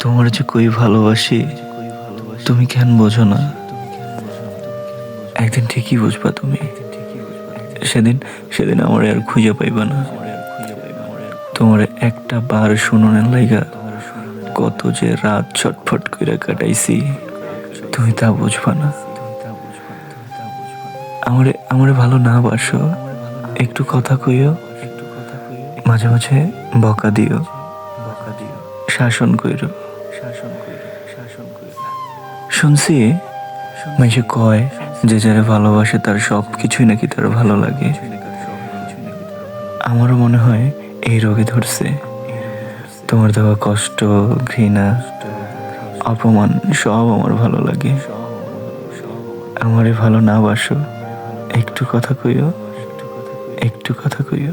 তোমার যে কই ভালোবাসি, তুমি কেন বোঝো না? একদিন ঠিকই বুঝবা তুমি। সেদিন সেদিন আমার আর খুঁজে পাইবা না। তোমার একটা বার শুনুনের লাইগা কত যে রাত ছটফট করে কাটাইছি, তুমি তা বুঝবা না। আমারে আমারে ভালো না বাসো, একটু কথা কইও। মাঝে মাঝে বকা দিও। বকা দিও শাসন কইরো। শুনছি, মাঝে কয় যে যারা ভালোবাসে তার সব কিছুই নাকি তার ভালো লাগে। আমারও মনে হয় এই রোগে ধরছে। তোমার দেওয়া কষ্ট, ঘৃণা, অপমান সব আমার ভালো লাগে। আমারে ভালো না বাসো। একটু কথা কইও। একটু কথা কইও।